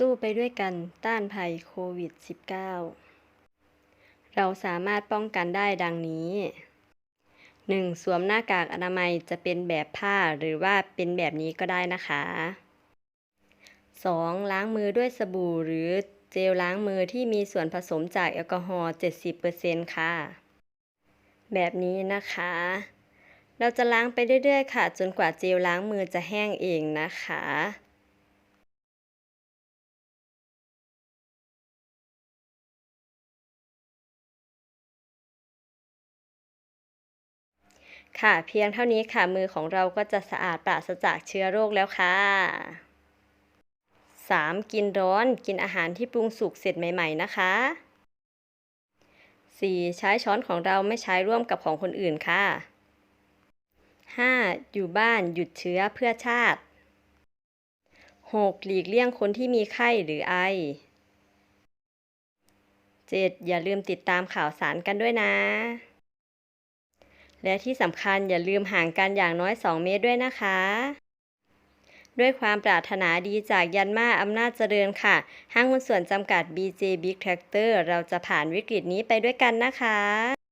สู้ไปด้วยกันต้านภัยโควิด -19 เราสามารถป้องกันได้ดังนี้ 1. สวมหน้ากากอนามัยจะเป็นแบบผ้าหรือว่าเป็นแบบนี้ก็ได้นะคะ 2. ล้างมือด้วยสบู่หรือเจลล้างมือที่มีส่วนผสมจากแอลกอฮอล์ 70%ค่ะ แบบนี้นะคะ เราจะล้างไปเรื่อยๆ ค่ะ จนกว่าเจลล้างมือจะแห้งเองนะคะ ค่ะ เพียงเท่านี้ค่ะมือของเราก็จะสะอาดปราศจากเชื้อโรคแล้วค่ะ 3. กินร้อนกินอาหารที่ปรุงสุกเสร็จใหม่ ๆ นะคะ 4. ใช้ช้อนของเราไม่ใช้ร่วมกับของคนอื่นค่ะ 5. อยู่บ้านหยุดเชื้อเพื่อชาติ 6. หลีกเลี่ยงคนที่มีไข้หรือไอ 7. อย่าลืมติดตามข่าวสารกันด้วยนะ และที่สำคัญอย่าลืมห่างกันอย่างน้อย 2 เมตรด้วยนะคะ ด้วยความปรารถนาดีจากยันมาอำนาจเจริญค่ะ ห้างหุ้นส่วนจำกัด BJ Big Tractor เราจะผ่านวิกฤตนี้ไปด้วยกันนะคะ